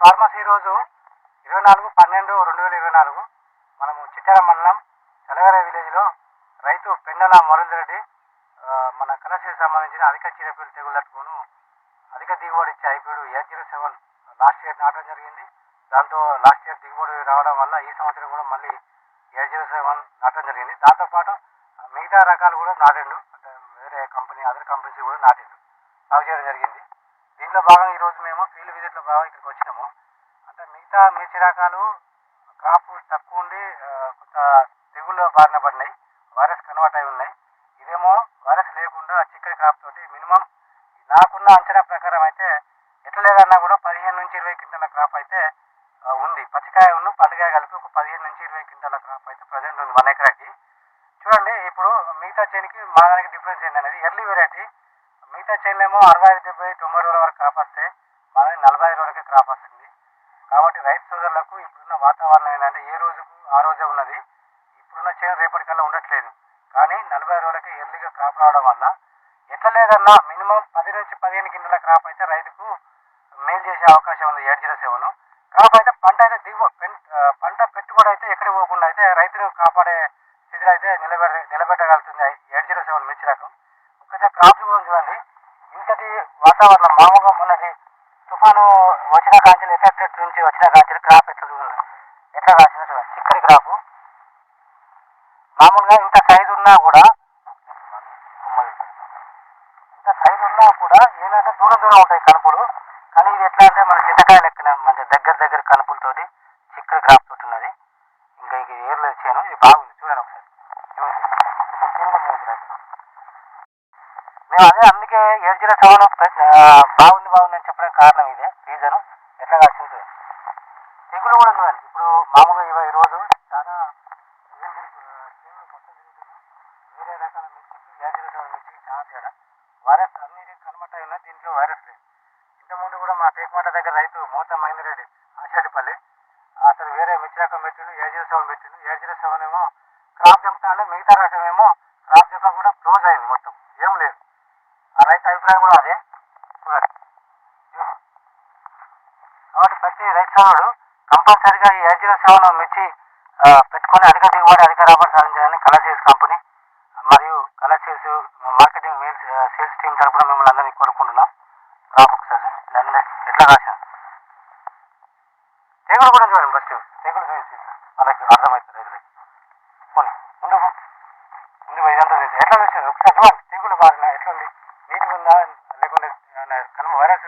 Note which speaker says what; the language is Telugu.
Speaker 1: ఫార్మసీ రోజు ఇరవై నాలుగు పన్నెండు రెండు వేల ఇరవై నాలుగు. మనము చిట్టాల మండలం చలగర విలేజ్లో రైతు పెండల మురళి రెడ్డి మన కలశకి సంబంధించిన అధిక చీడపీడలు తెగులట్టుకును అధిక దిగుబడి ఇచ్చే ఐపీడు eight zero seven last year నాటడం జరిగింది. దాంతో లాస్ట్ ఇయర్ దిగుబడి రావడం వల్ల ఈ సంవత్సరం కూడా మళ్ళీ ఎయిట్ జీరో సెవెన్ నాటడం జరిగింది. దాంతోపాటు మిగతా రకాలు కూడా నాటిండు. అంటే వేరే కంపెనీ అదర్ కంపెనీస్ కూడా నాటిండు. సాగు చేయడం జరిగింది. దీంట్లో భాగంగా ఈరోజు మేము ఫీల్డ్ విజిట్లో భాగంగా ఇక్కడికి వచ్చినాము. అంటే మిగతా మిర్చి రకాలు క్రాప్ తక్కువ ఉండి కొంత తెగుళ్ళు బారిన పడినాయి. వైరస్ కన్వర్ట్ అయి ఉన్నాయి. ఇదేమో వైరస్ లేకుండా చిక్కడి క్రాప్ తోటి మినిమం నాకున్న అంచనా ప్రకారం అయితే ఎట్లా లేదన్నా కూడా పదిహేను నుంచి ఇరవై క్వింటాల క్రాప్ అయితే ఉంది. పచ్చికాయ ఉన్న పండుగ కలిపి ఒక పదిహేను నుంచి ఇరవై క్వింటాల క్రాప్ అయితే ప్రజెంట్ ఉంది వన్ ఎకరాకి. చూడండి ఇప్పుడు మిగతా చేనికి మా దానికి డిఫరెన్స్ ఏంటనేది ఎర్లీ వెరైటీ మిగతా చేనులు ఏమో అరవై ఐదు డెబ్బై తొంభై రోజుల వరకు క్రాప్ వస్తే మాది నలభై ఐదు రోజులకే క్రాప్ వస్తుంది. కాబట్టి రైతు సోదరులకు ఇప్పుడున్న వాతావరణం ఏంటంటే ఏ రోజుకు ఆ రోజే ఉన్నది. ఇప్పుడున్న చేను రేపటికల్లా ఉండట్లేదు. కానీ నలభై రోజులకి ఎర్లీగా క్రాప్ రావడం వల్ల ఎట్లా లేదన్నా మినిమం పది నుంచి పదిహేను గింటల క్రాప్ అయితే రైతుకు మేలు చేసే అవకాశం ఉంది ఏడు జీరో సెవెన్. క్రాప్ అయితే పంట అయితే దిగువ పెన్- పంట పెట్టుబడి అయితే ఎక్కడికి పోకుండా అయితే రైతును కాపాడే స్థితిలో అయితే నిలబెడ నిలబెట్టగలుగుతుంది. ఏడు జీరో సెవెన్ మిర్చి రకం. ఒకసారి క్రాప్ కూడా చూడండి. ఇంతటి వాతావరణం మామూలుగా మొన్నటి తుఫాను వచ్చిన కాంచెలు ఎఫెక్టెడ్ నుంచి వచ్చిన కాంచెలు క్రాప్ ఎట్లా చూడండి. ఎట్లా కాసిన చూడండి. చిక్కడి క్రాపు మామూలుగా ఇంత సైజు ఉన్నా కూడా ఇంత సైజు ఉన్నా కూడా ఏంటంటే దూరం దూరం ఉంటాయి కనుపులు. కానీ ఇది ఎట్లా అంటే మన చింతకాయ లెక్కన మంచి దగ్గర దగ్గర కనుపులతోటి చిక్కడి క్రాప్ తోటి ఉన్నది. ఇంకా ఇది ఏర్లేదు చేయను ఇది బాగుంది. చూడండి ఒకసారి. చూడండి ఇక్కడ చేను కూడా చూడండి రైతు. మేము అదే అందుకే ఏడు జీరో సెవెన్ బాగుంది బాగుంది అని చెప్పడానికి కారణం ఇదే. రీజన్ ఎట్లా కాసింది తెగులు కూడా చూడండి ఇప్పుడు మామూలుగా ఇవ ఈరోజు చాలా వేరే రకాల మిర్చికి ఏడు జీరో సెవెన్ మిర్చికి చాలా తేడా. వైరస్ అన్నిటికి కన్వర్ట్ అయి దీంట్లో వైరస్ లేదు. ఇంతకుముందు కూడా మా టేక్మాట దగ్గర రైతు మూత మహేందరెడ్డి ఆషాడిపల్లి అతను వేరే మిర్చి రకం పెట్టిండు ఏడు జీరో సెవెన్ పెట్టిండు. ఏడు జీరో సెవెన్ ఏమో క్రాప్ చెప్తాను మిగతా రకం ఏమో క్రాప్ చెప్పా కూడా క్లోజ్ అయింది మొత్తం. ఏం లేదు. రైతు అభిప్రాయం కూడా అదే. కాబట్టి ప్రతి రైతుడు కంపల్సరీగా ఈ ఐదు సేవను మిర్చి పెట్టుకొని అధిక దిగుబడి అధిక లాభాలు సాధించాలని కళాశీల్స్ కంపెనీ మరియు కళాశీల్స్ మార్కెటింగ్ మెయిల్స్ సేల్స్ టీమ్ తరఫున మిమ్మల్ని అందరినీ కోరుకుంటున్నాం. రాపు ఒకసారి. ఎట్లా రాశాను తెగులు కూడా చూడండి ఫస్ట్ తెగులు చూసి అలాగే అర్థమవుతుంది రైతులకి. పోనీ ముందు ముందు ఇదంతా ఎట్లా చూసాను ఒకసారి చూడండి. తెగులు పారేనా ఎట్లా ఉంది இருந்தா அன்னைக்கு உனக்கு கண் வைரஸ்